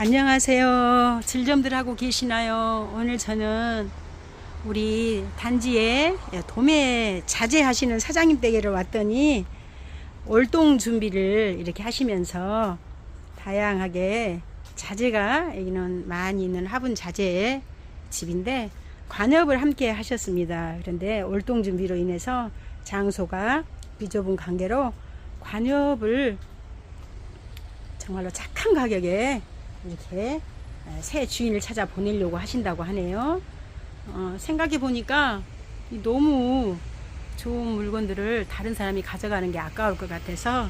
안녕하세요. 질점들 하고 계시나요? 오늘 저는 우리 단지에 도매 자재하시는 사장님 댁에를 왔더니 월동 준비를 이렇게 하시면서 다양하게 자재가 여기는 많이 있는 화분 자재 집인데 관업을 함께 하셨습니다. 그런데 월동 준비로 인해서 장소가 비좁은 관계로 관업을 정말로 착한 가격에 이렇게 새 주인을 찾아 보내려고 하신다고 하네요. 어, 생각해 보니까 너무 좋은 물건들을 다른 사람이 가져가는 게 아까울 것 같아서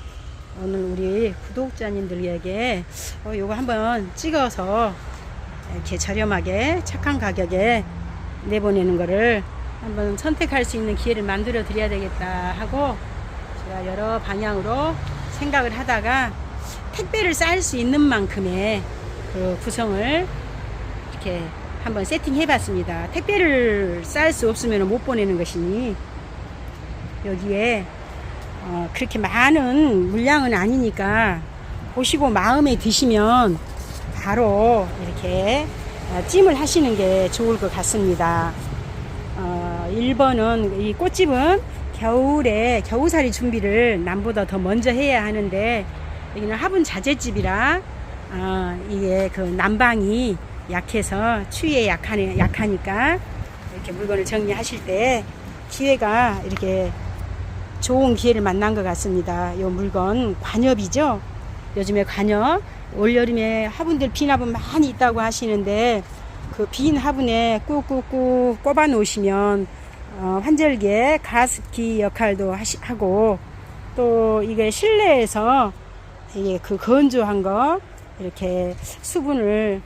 오늘 우리 구독자님들에게 어, 이거 한번 찍어서 이렇게 저렴하게 착한 가격에 내보내는 거를 한번 선택할 수 있는 기회를 만들어 드려야 되겠다 하고 제가 여러 방향으로 생각을 하다가 택배를 쌓을 수 있는 만큼의 그 구성을 이렇게 한번 세팅해 봤습니다. 택배를 쌓을 수 없으면 못 보내는 것이니 여기에 어, 그렇게 많은 물량은 아니니까 보시고 마음에 드시면 바로 이렇게 어, 찜을 하시는 게 좋을 것 같습니다. 어, 1번은 이 꽃집은 겨울에 겨우살이 준비를 남보다 더 먼저 해야 하는데 여기는 화분 자재집이라 어, 이게 그 난방이 약해서 추위에 약하네, 약하니까 이렇게 물건을 정리하실 때 기회가 이렇게 좋은 기회를 만난 것 같습니다. 이 물건 관엽이죠. 요즘에 관엽 올여름에 화분들 빈 화분 많이 있다고 하시는데 그 빈 화분에 꾹꾹꾹 꼽아 놓으시면 어, 환절기에 가습기 역할도 하시, 하고 또 이게 실내에서 이게 그 건조한 거 이렇게 수분을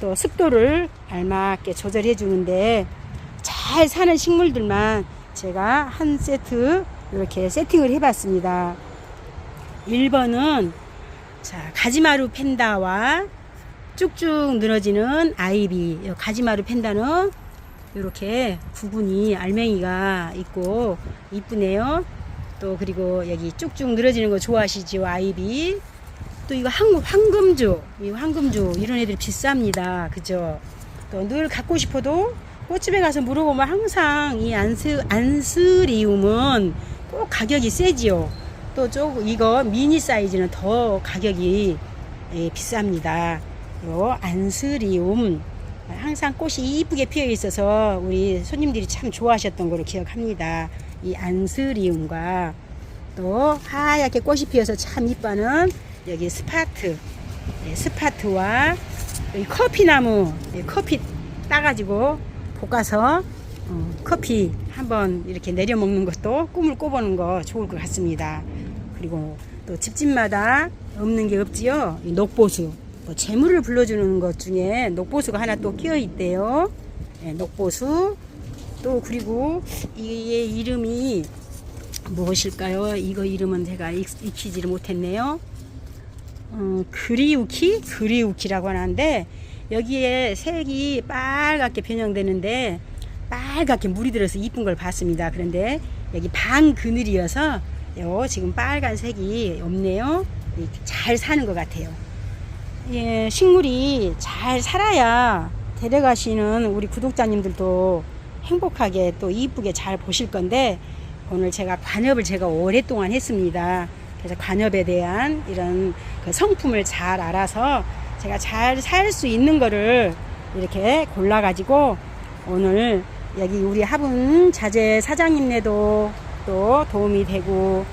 또 습도를 알맞게 조절해 주는데 잘 사는 식물들만 제가 한 세트 이렇게 세팅을 해 봤습니다. 1번은 자, 가지마루 펜다와 쭉쭉 늘어지는 아이비. 이 가지마루 펜다는 이렇게 구분이 알맹이가 있고 이쁘네요. 또 그리고 여기 쭉쭉 늘어지는 거 좋아하시죠 아이비. 또 이거 황, 황금주, 이 황금주 이런 애들 비쌉니다. 그죠? 또 늘 갖고 싶어도 꽃집에 가서 물어보면 항상 이 안스 안스리움은 꼭 가격이 세지요. 또 조금 이거 미니 사이즈는 더 가격이 예, 비쌉니다. 요 안스리움 항상 꽃이 이쁘게 피어 있어서 우리 손님들이 참 좋아하셨던 걸로 기억합니다. 이 안스리움과 또 하얗게 꽃이 피어서 참 이뻐는 여기 스파트 예, 스파트와 여기 커피나무 예, 커피 따가지고 볶아서 어, 커피 한번 이렇게 내려 먹는 것도 꿈을 꿔보는 거 좋을 것 같습니다. 그리고 또 집집마다 없는 게 없지요. 이 녹보수. 뭐 재물을 불러주는 것 중에 녹보수가 하나 또 끼어 있대요. 예, 녹보수. 또 그리고 이게 이름이 무엇일까요? 이거 이름은 제가 익, 익히지를 못했네요. 어, 그리우키? 그리우키라고 하는데 여기에 색이 빨갛게 변형되는데 빨갛게 물이 들어서 이쁜 걸 봤습니다. 그런데 여기 반 그늘이어서 요 지금 빨간 색이 없네요. 잘 사는 것 같아요. 예, 식물이 잘 살아야 데려가시는 우리 구독자님들도 행복하게 또 이쁘게 잘 보실 건데 오늘 제가 관엽을 제가 오랫동안 했습니다. 그래서 관엽에 대한 이런 그 성품을 잘 알아서 제가 잘 살 수 있는 거를 이렇게 골라 가지고 오늘 여기 우리 화분 자재 사장님네도 또 도움이 되고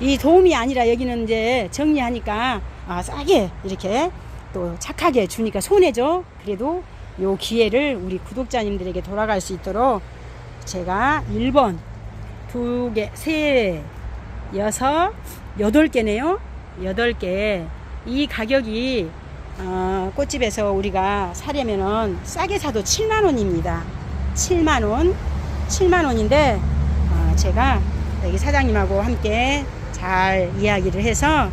이 도움이 아니라 여기는 이제 정리하니까 아, 싸게 이렇게 또 착하게 주니까 손해죠. 그래도 요 기회를 우리 구독자님들에게 돌아갈 수 있도록 제가 1번 두 개, 세, 여 섯, 여덟 개네요. 여덟 개. 이 가격이 어, 꽃집에서 우리가 사려면은 싸게 사도 7만 원입니다. 7만 원, 7만 원인데 어, 제가 여기 사장님하고 함께 잘 이야기를 해서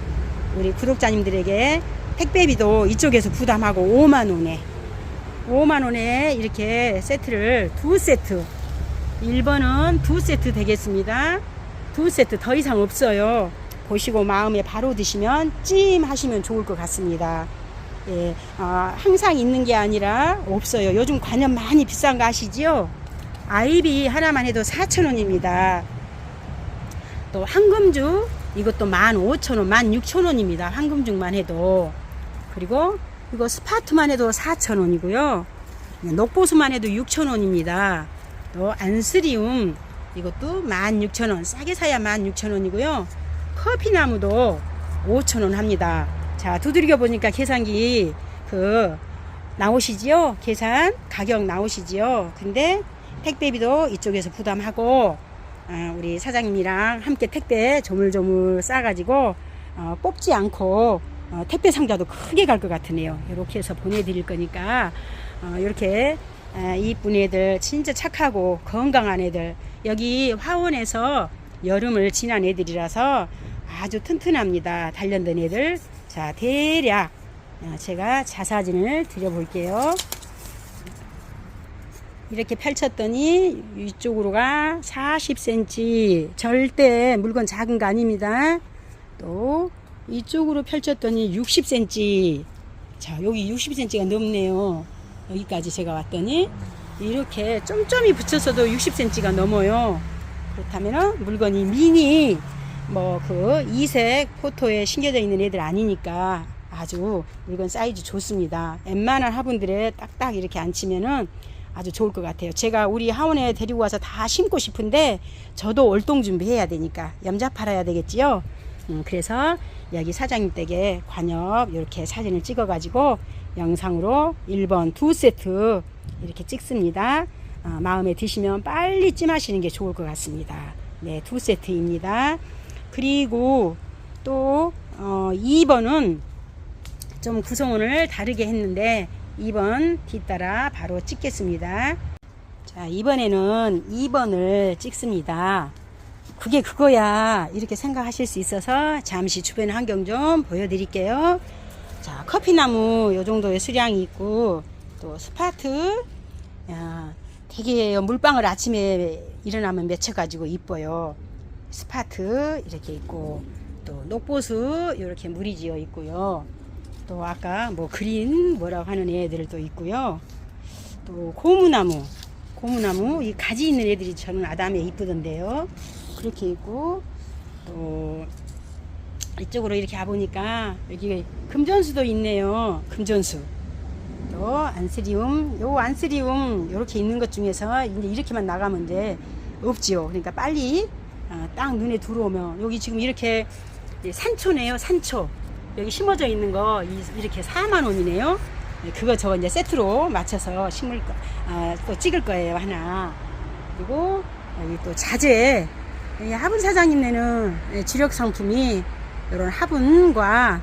우리 구독자님들에게 택배비도 이쪽에서 부담하고 5만 원에 5만 원에 이렇게 세트를 두 세트 1번은 두 세트 되겠습니다. 두 세트 더 이상 없어요. 보시고 마음에 바로 드시면 찜 하시면 좋을 것 같습니다. 예, 아, 항상 있는 게 아니라 없어요. 요즘 관련 많이 비싼 거 아시지요? 아이비 하나만 해도 4,000원입니다. 또 황금죽 이것도 15,000원, 16,000원입니다. 황금죽만 해도. 그리고 이거 스파트만 해도 4,000원이고요. 녹보수만 해도 6,000원입니다. 또 안스리움 이것도 16,000원. 싸게 사야 16,000원이고요. 커피나무도 5,000원 합니다. 자, 두드려 보니까 계산기 그 나오시지요? 계산 가격 나오시지요? 근데 택배비도 이쪽에서 부담하고 아, 우리 사장님이랑 함께 택배 조물조물 싸가지고 어, 뽑지 않고 어, 택배 상자도 크게 갈 것 같으네요. 이렇게 해서 보내드릴 거니까 어, 이렇게 아, 이쁜 애들 진짜 착하고 건강한 애들 여기 화원에서 여름을 지난 애들이라서 아주 튼튼합니다. 단련된 애들 자 대략 어, 제가 자사진을 드려볼게요. 이렇게 펼쳤더니 이쪽으로가 40cm 절대 물건 작은 거 아닙니다. 또 이쪽으로 펼쳤더니 60cm 자 여기 60cm가 넘네요. 여기까지 제가 왔더니 이렇게 점점이 붙였어도 60cm가 넘어요. 그렇다면 물건이 미니 뭐 그 이색 포토에 심겨져 있는 애들 아니니까 아주 물건 사이즈 좋습니다. 웬만한 화분들에 딱딱 이렇게 앉히면은 아주 좋을 것 같아요. 제가 우리 하원에 데리고 와서 다 심고 싶은데 저도 월동 준비해야 되니까 염자 팔아야 되겠지요. 음, 그래서 여기 사장님 댁에 관엽 이렇게 사진을 찍어 가지고 영상으로 1번 두 세트 이렇게 찍습니다. 어, 마음에 드시면 빨리 찜하시는 게 좋을 것 같습니다. 네, 두 세트입니다. 그리고 또 어, 2번은 좀 구성원을 다르게 했는데 2번 뒤따라 바로 찍겠습니다. 자, 이번에는 2번을 찍습니다. 그게 그거야. 이렇게 생각하실 수 있어서 잠시 주변 환경 좀 보여드릴게요. 자, 커피나무 요 정도의 수량이 있고, 또 스파트, 야, 되게 물방울 아침에 일어나면 맺혀가지고 이뻐요. 스파트 이렇게 있고, 또 녹보수 이렇게 물이 지어 있고요. 또 아까 뭐 그린 뭐라고 하는 애들도 있고요. 또 고무나무, 고무나무 이 가지 있는 애들이 저는 아담에 이쁘던데요. 그렇게 있고 또 이쪽으로 이렇게 와보니까 여기 금전수도 있네요. 금전수. 또 안스리움, 요 안스리움 이렇게 있는 것 중에서 이제 이렇게만 나가면 돼 없지요. 그러니까 빨리 어, 딱 눈에 들어오면 여기 지금 이렇게 예, 산초네요. 산초. 여기 심어져 있는 거 이- 이렇게 4만 원이네요. 네, 그거 저거 이제 세트로 맞춰서 심을 거, 아, 또 찍을 거예요 하나. 그리고 여기 또 자재. 이 화분 사장님 네는 예, 주력 상품이 이런 화분과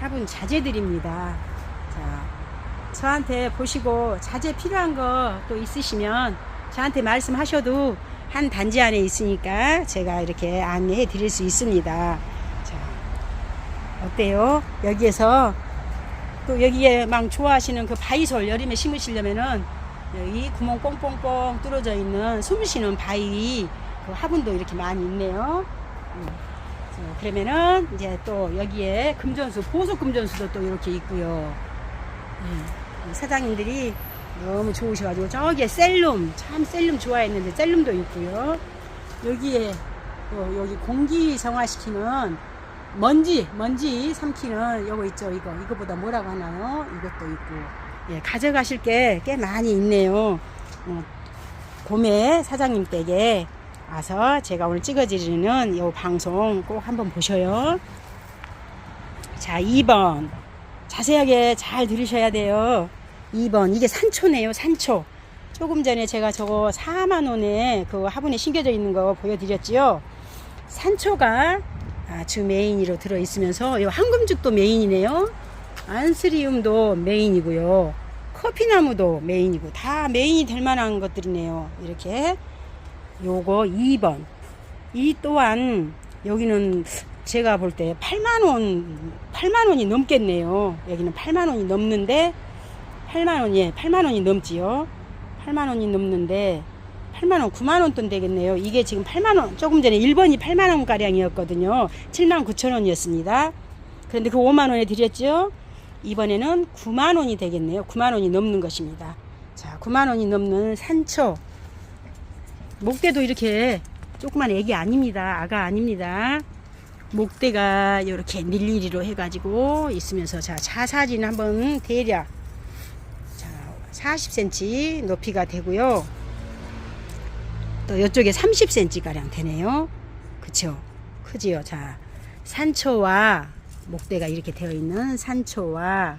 화분 자재들입니다. 자, 저한테 보시고 자재 필요한 거 또 있으시면 저한테 말씀하셔도 한 단지 안에 있으니까 제가 이렇게 안내해 드릴 수 있습니다. 자, 어때요? 여기에서 또 여기에 막 좋아하시는 그 바이솔 여름에 심으시려면은 여기 구멍 뽕뽕뽕 뚫어져 있는 숨 쉬는 바위 그 화분도 이렇게 많이 있네요. 음. 자, 그러면은 이제 또 여기에 금전수 보석 금전수도 또 이렇게 있고요. 음, 사장님들이 너무 좋으셔가지고 저기에 셀룸 참 셀룸 좋아했는데 셀룸도 있고요. 여기에 또 여기 공기 정화시키는 먼지 먼지 삼키는 요거 있죠 이거 이거보다 뭐라고 하나요? 이것도 있고 예 가져가실 게 꽤 많이 있네요. 어, 봄에 사장님 댁에 와서 제가 오늘 찍어드리는 이 방송 꼭 한번 보셔요. 자, 2번. 자세하게 잘 들으셔야 돼요. 2번. 이게 산초네요, 산초. 조금 전에 제가 저거 4만원에 그 화분에 심겨져 있는 거 보여드렸지요. 산초가 아 주 메인으로 들어있으면서 이 황금죽도 메인이네요. 안스리움도 메인이고요. 커피나무도 메인이고 다 메인이 될 만한 것들이네요. 이렇게 요거 2번. 이 또한 여기는 제가 볼 때 8만 원, 8만 원이 넘겠네요. 여기는 8만 원이 넘는데 8만 원이 예, 8만 원이 넘지요. 8만 원이 넘는데 8만 원, 9만 원 돈 되겠네요. 이게 지금 8만 원, 조금 전에 1번이 8만 원 가량이었거든요. 7만 9천 원이었습니다. 그런데 그 5만 원에 드렸죠. 이번에는 9만 원이 되겠네요. 9만 원이 넘는 것입니다. 자, 9만 원이 넘는 산초. 목대도 이렇게 조그만 애기 아닙니다. 아가 아닙니다. 목대가 이렇게 일일이로 해가지고 있으면서 자 자사진 한번 대략 자 40cm 높이가 되고요. 또 이쪽에 30cm 가량 되네요. 그쵸? 크지요. 자 산초와 목대가 이렇게 되어 있는 산초와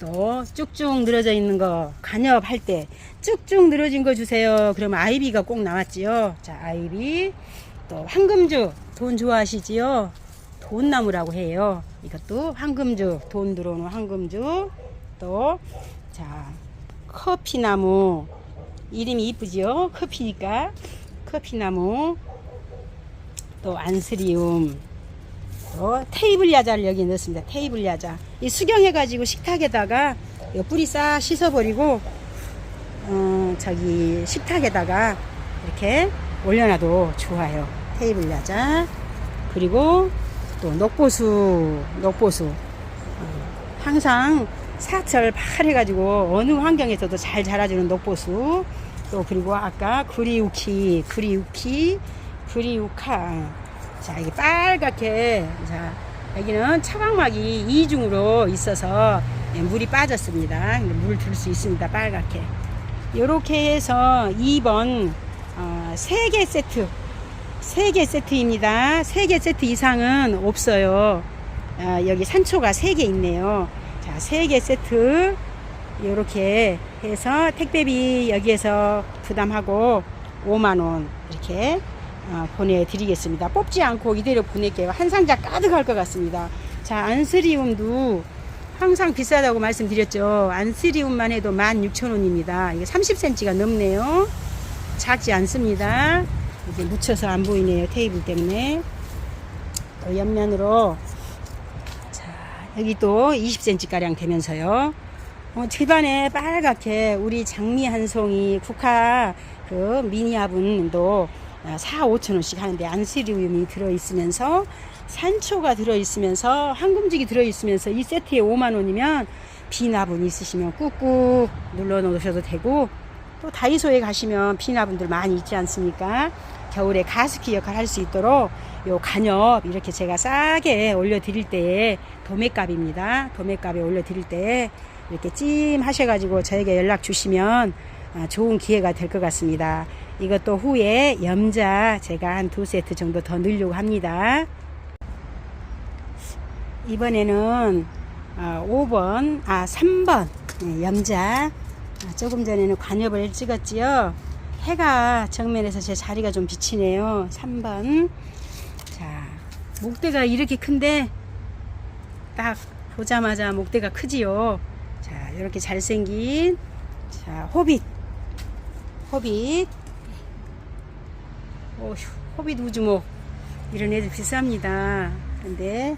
또 쭉쭉 늘어져 있는 거 간엽할 때 쭉쭉 늘어진 거 주세요. 그러면 아이비가 꼭 나왔지요. 자 아이비 또 황금주 돈 좋아하시지요? 돈나무라고 해요. 이것도 황금주 돈 들어오는 황금주 또 자 커피나무. 이름이 이쁘지요? 커피니까. 커피나무. 또 안스리움. 또 테이블 야자를 여기 넣습니다. 테이블 야자. 이 수경해 가지고 식탁에다가 이 뿌리 싹 씻어버리고 어, 저기 식탁에다가 이렇게 올려놔도 좋아요. 테이블 야자. 그리고 또 녹보수 녹보수. 어, 항상 사철 파래가지고 어느 환경에서도 잘 자라주는 녹보수. 또 그리고 아까 구리우키 구리우키 구리우카. 자 이게 빨갛게. 자 여기는 차광막이 이중으로 있어서 예, 물이 빠졌습니다. 물 줄 수 있습니다 빨갛게. 이렇게 해서 2번 어, 3개 세트 3개 세트입니다. 3개 세트 이상은 없어요. 아, 여기 산초가 3개 있네요 자 3개 세트. 이렇게 해서 택배비 여기에서 부담하고 5만원 이렇게 어, 보내드리겠습니다. 뽑지 않고 이대로 보낼게요. 한 상자 가득할 것 같습니다. 자 안스리움도 항상 비싸다고 말씀드렸죠. 안스리움만 해도 16,000원입니다. 이게 30cm가 넘네요. 작지 않습니다. 이게 묻혀서 안 보이네요. 테이블 때문에. 또 옆면으로 자 여기 또 20cm 가량 되면서요. 어, 집안에 빨갛게 우리 장미 한 송이 국화 그 미니 화분도 4, 5천 원씩 하는데 안스리움이 들어있으면서 산초가 들어있으면서 황금죽이 들어있으면서 이 세트에 5만 원이면 비나분 있으시면 꾹꾹 눌러 놓으셔도 되고 또 다이소에 가시면 비나분들 많이 있지 않습니까? 겨울에 가습기 역할 할 수 있도록 요 간엽 이렇게 제가 싸게 올려 드릴 때에 도매값입니다. 도매값에 올려 드릴 때 이렇게 찜 하셔가지고 저에게 연락 주시면 아, 좋은 기회가 될 것 같습니다. 이것도 후에 염자 제가 한 두 세트 정도 더 넣으려고 합니다. 이번에는 어, 5번, 아 3번 네, 염자 아, 조금 전에는 관엽을 찍었지요. 해가 정면에서 제 자리가 좀 비치네요. 3번 자 목대가 이렇게 큰데 딱 보자마자 목대가 크지요. 자 이렇게 잘생긴 자 호빗 호빗 오휴 호빗 우주목 이런 애들 비쌉니다. 근데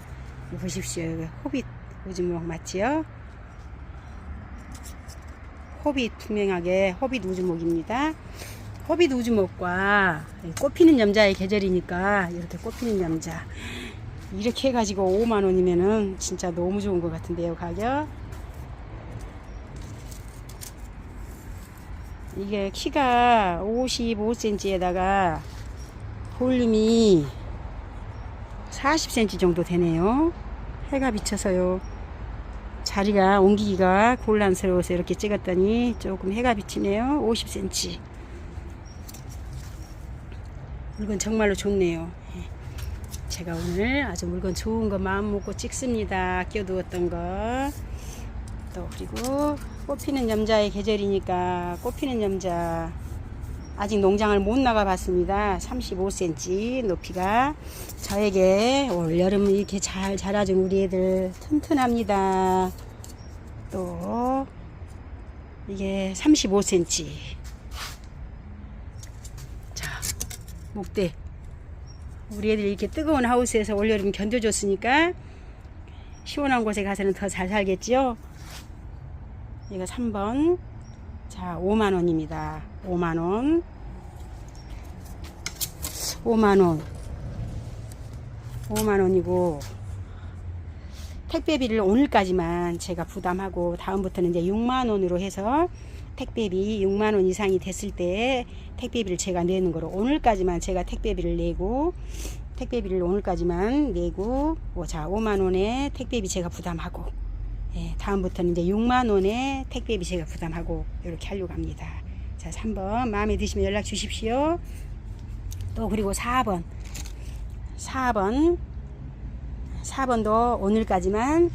보십시오. 호빗 우주목 맞지요? 호빗 투명하게 호빗 우주목입니다. 호빗 우주목과 꽃피는 염자의 계절이니까 이렇게 꽃피는 염자. 이렇게 해가지고 5만 원이면은 진짜 너무 좋은 것 같은데요 가격. 이게 키가 55cm에다가 볼륨이 40cm 정도 되네요. 해가 비쳐서요 자리가 옮기기가 곤란스러워서 이렇게 찍었더니 조금 해가 비치네요. 50cm 물건 정말로 좋네요. 예. 제가 오늘 아주 물건 좋은 거 마음 먹고 찍습니다. 끼워두었던 거또 그리고 꽃피는 염자의 계절이니까 꽃피는 염자 아직 농장을 못 나가 봤습니다. 35cm 높이가. 저에게 올 여름 이렇게 잘 자라준 우리 애들 튼튼합니다. 또 이게 35cm 자 목대. 우리 애들이 이렇게 뜨거운 하우스에서 올여름 견뎌줬으니까 시원한 곳에 가서는 더 잘 살겠지요? 이거 3번 자 5만원입니다. 5만원. 5만원. 5만원이고 택배비를 오늘까지만 제가 부담하고 다음부터는 이제 6만 원으로 해서 택배비 6만 원 이상이 됐을 때 택배비를 제가 내는 거로 오늘까지만 제가 택배비를 내고 택배비를 오늘까지만 내고 뭐자 5만 원에 택배비 제가 부담하고 예, 다음부터는 이제 6만 원에 택배비 제가 부담하고 이렇게 하려고 합니다. 자 3번 마음에 드시면 연락 주십시오. 또 그리고 4번 4번 4번도 오늘까지만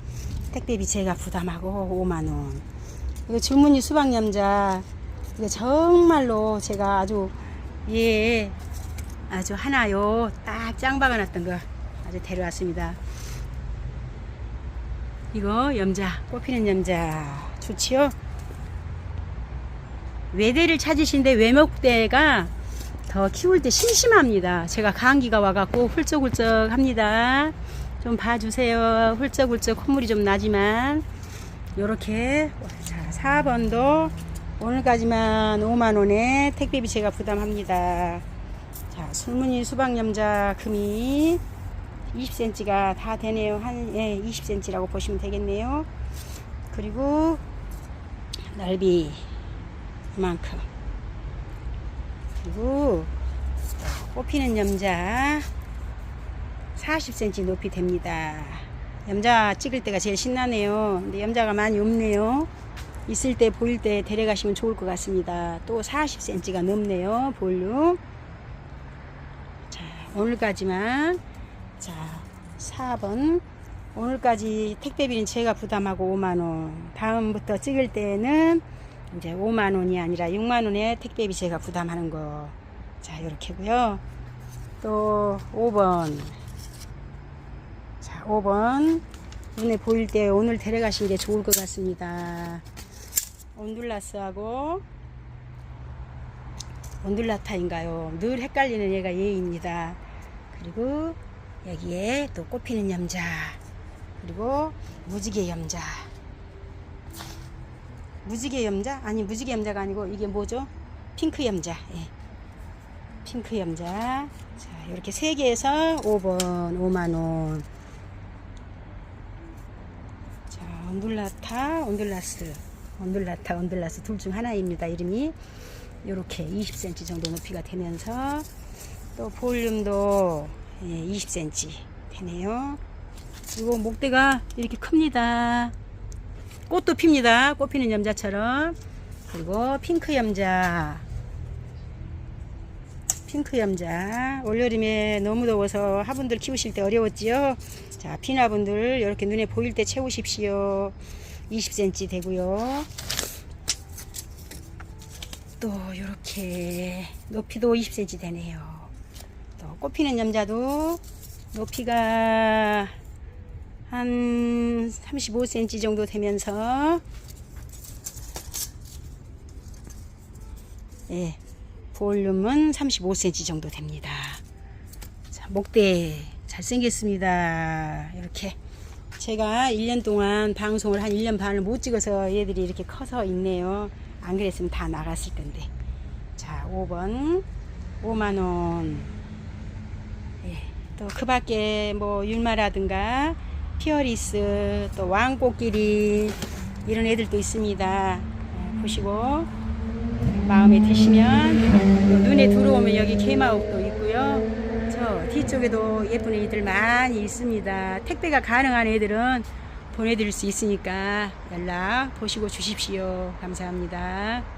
택배비 제가 부담하고 5만 원. 이거 줄무늬 수박 염자 이거 정말로 제가 아주 예 아주 하나요 딱 짱박아 놨던 거 아주 데려왔습니다. 이거 염자 꽃피는 염자 좋지요? 외대를 찾으신데 외목대가 더 키울 때 심심합니다. 제가 감기가 와갖고 훌쩍훌쩍 합니다. 좀 봐주세요. 훌쩍훌쩍 콧물이 좀 나지만 요렇게 자 4번도 오늘까지만 5만원에 택배비 제가 부담합니다. 자 술무늬 수박염자 금이 20cm가 다 되네요. 한 예, 20cm라고 보시면 되겠네요. 그리고 넓이 이만큼 그리고 꽃피는 염자 40cm 높이 됩니다. 염자 찍을 때가 제일 신나네요. 근데 염자가 많이 없네요. 있을 때 보일 때 데려가시면 좋을 것 같습니다. 또 40cm가 넘네요. 볼륨. 자, 오늘까지만 자, 4번 오늘까지 택배비는 제가 부담하고 5만원. 다음부터 찍을 때는 이제 5만원이 아니라 6만원에 택배비 제가 부담하는 거. 자, 이렇게고요. 또 5번. 자, 5번. 눈에 보일 때 오늘 데려가시는 게 좋을 것 같습니다. 온둘라스하고 온둘라타인가요? 늘 헷갈리는 얘가 얘입니다. 그리고 여기에 또 꽃피는 염자. 그리고 무지개 염자. 무지개 염자? 아니 무지개 염자가 아니고 이게 뭐죠? 핑크 염자. 예. 핑크 염자. 자, 이렇게 세 개에서 5번 5만 원. 자, 온둘라타, 온둘라스. 온둘라타, 온둘라스 둘 중 하나입니다. 이름이 이렇게 20cm 정도 높이가 되면서 또 볼륨도 예, 20cm 되네요. 그리고 목대가 이렇게 큽니다. 꽃도 핍니다. 꽃 피는 염자처럼. 그리고 핑크 염자. 핑크 염자. 올여름에 너무 더워서 화분들 키우실 때 어려웠지요. 자, 피나분들 이렇게 눈에 보일 때 채우십시오. 20cm 되고요. 또 이렇게 높이도 20cm 되네요. 또 꽃피는 염자도 높이가 한 35cm 정도 되면서 예, 볼륨은 35cm 정도 됩니다. 자, 목대 잘생겼습니다. 이렇게 제가 1년 동안 방송을 한 1년 반을 못 찍어서 얘들이 이렇게 커서 있네요. 안 그랬으면 다 나갔을 텐데. 자, 5번 5만원. 예, 또그 밖에 뭐 율마라든가 피어리스 또 왕꽃끼리 이런 애들도 있습니다. 예, 보시고 마음에 드시면 요 눈에 들어오면 여기 개마옥도 있고요. 저 뒤쪽에도 예쁜 애들 많이 있습니다. 택배가 가능한 애들은 보내드릴 수 있으니까 연락 보시고 주십시오. 감사합니다.